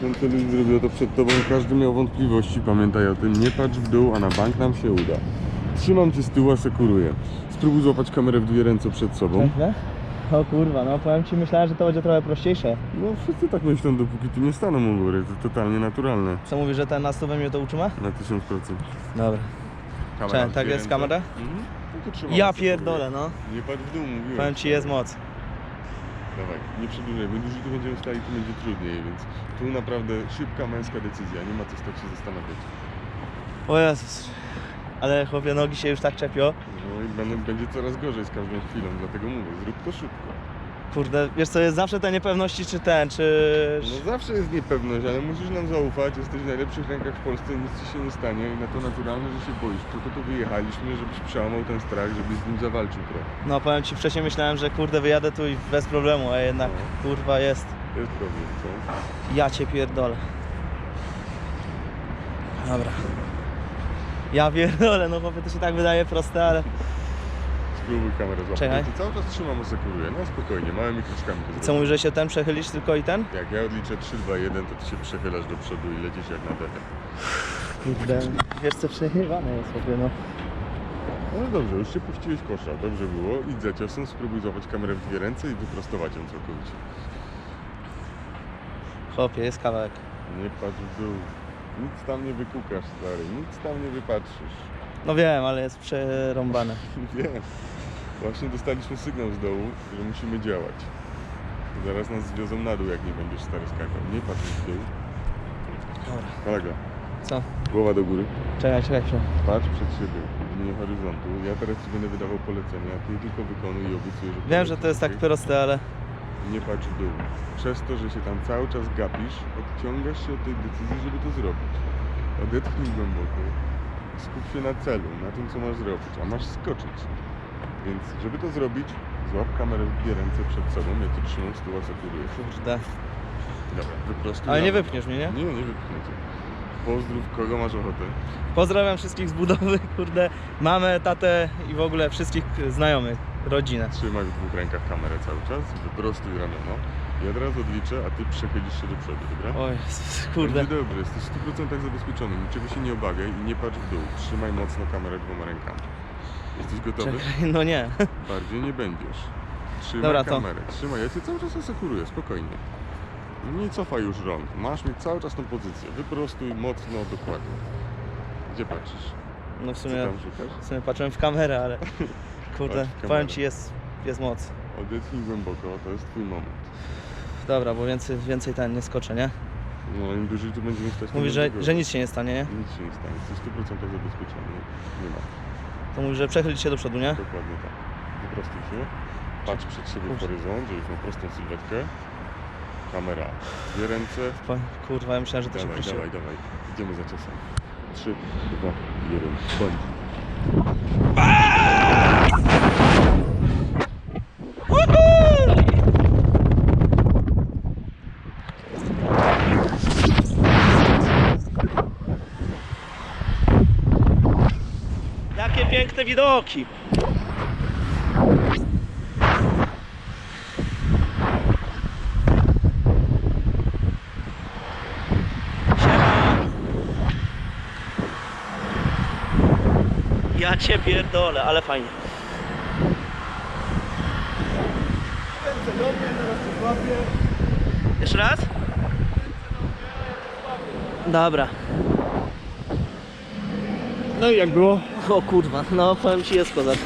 Ten co Luis zrobił to przed tobą, każdy miał wątpliwości, pamiętaj o tym, nie patrz w dół, a na bank nam się uda. Trzymam cię z tyłu, asekuruję. Spróbuj złapać kamerę w dwie ręce przed sobą. Pewnie? O kurwa, no powiem ci, myślałem, że to będzie trochę prościejsze. No wszyscy tak myślą, dopóki tu nie staną u góry, to totalnie naturalne. Co mówisz, że ten na stówę mnie to utrzyma? Na 1000%. Dobra. Kamera Cześć, w tak dwie jest ręce. kamera? Mhm. No to trzymam, Ja asekuruję. pierdolę, no. Nie patrz w dół, mówiłem. Powiem ci, jest moc. Dawaj, nie przedłużaj, bo dłużej tu będziemy stali, to będzie trudniej, więc tu naprawdę szybka męska decyzja, nie ma co stać się zastanawiać. O Jezus. Ale chłopie, nogi się już tak czepią. No i będzie coraz gorzej z każdą chwilą, dlatego mówię, zrób to szybko. Kurde, wiesz co, jest zawsze te niepewności, czy ten, czy... No zawsze jest niepewność, ale musisz nam zaufać, jesteś w najlepszych rękach w Polsce, nic ci się nie stanie i na to naturalne, że się boisz. To tu wyjechaliśmy, żebyś przełamał ten strach, żebyś z nim zawalczył trochę. No powiem ci, wcześniej myślałem, że kurde, wyjadę tu i bez problemu, a jednak No. kurwa jest. Jest problem, co? Ja cię pierdolę. Dobra. Ja pierdolę, no chłopie, to się tak wydaje proste, ale... Spróbuj kamerę złapać. Czekaj. Ja cały czas trzymam, asekuruję, no spokojnie, małymi kroczkami to Co zrobię. mówisz, że się ten przechylisz tylko i ten? Jak ja odliczę 3, 2, 1, to ty się przechylasz do przodu i lecisz jak na dechę. Kurde, wiesz co, jest chłopie, no. No dobrze, już się puściłeś kosza, dobrze było. Idź za ciosem, spróbuj złapać kamerę w dwie ręce i wyprostować ją całkowicie. Chłopie, jest kawałek. Nie patrz w dół. Nic tam nie wykukasz, stary, nic tam nie wypatrzysz. No wiem, ale jest przerąbane. Wiem. Właśnie dostaliśmy sygnał z dołu, że musimy działać. Zaraz nas zwiozą na dół, jak nie będziesz stary skakał. Nie patrz w dół. Dobra. Kolega, Co? głowa do góry. Czekaj, czekaj chwilę. Patrz przed siebie, w linię horyzontu. Ja teraz ci będę wydawał polecenia, ty tylko wykonuj i obiecuję, że Wiem, że to jest tak proste, ale... Nie patrz w dół. Przez to, że się tam cały czas gapisz, odciągasz się od tej decyzji, żeby to zrobić. Odetchnij głęboko. Skup się na celu, na tym, co masz zrobić, a masz skoczyć. Więc, żeby to zrobić, złap kamerę w dwie ręce przed sobą, ja cię trzymam z tyłu, asekuruję. Kurde. Dobra, wyprostuj. Ale nie ramię. wypchniesz mnie, nie? Nie, nie wypchnę cię. Pozdrów, kogo masz ochotę. Pozdrawiam wszystkich z budowy, kurde, mamę, tatę i w ogóle wszystkich znajomych, rodzinę. Trzymaj w dwóch rękach kamerę cały czas, wyprostuj ramiona. Ja teraz odliczę, a ty przechylisz się do przodu, dobra? Oj, Jezus, kurde. Będzie dobrze, jesteś w 100% zabezpieczony, niczego się nie obawiaj i nie patrz w dół. Trzymaj mocno kamerę dwoma rękami. Jesteś gotowy? Czekaj, no nie. Bardziej nie będziesz. Trzymaj Dobra, to. kamerę, trzymaj, ja cię cały czas asekuruję, spokojnie. Nie cofaj już rąk, masz mieć cały czas tą pozycję. Wyprostuj mocno, dokładnie. Gdzie patrzysz? No w Co sumie, tam szukasz? w sumie patrzyłem w kamerę, ale kurde, Patrz w powiem ci, jest, jest moc. Odetchnij głęboko, to jest twój moment. Dobra, bo więcej, więcej ten nie skoczę, nie? No im dłużej tu będziemy stać, Mówisz, że, że nic się nie stanie, nie? Nic się nie stanie, jesteś 100% zabezpieczony. Nie ma. To mówisz, że przechylić się do przodu, nie? Dokładnie tak. Wyprostuj się. Patrz przed siebie w Kurczę. horyzont, żebyś miał prostą sylwetkę. Kamera. Dwie ręce. Kurwa, ja myślałem, że to się Dawaj, dawaj, dawaj. Idziemy za czasem. Trzy, dwa, jeden. Bądź. Jakie piękne widoki! Ja cię pierdolę, ale fajnie. Jeszcze raz? Dobra. No i jak było? O kurwa, no powiem ci jest kozak.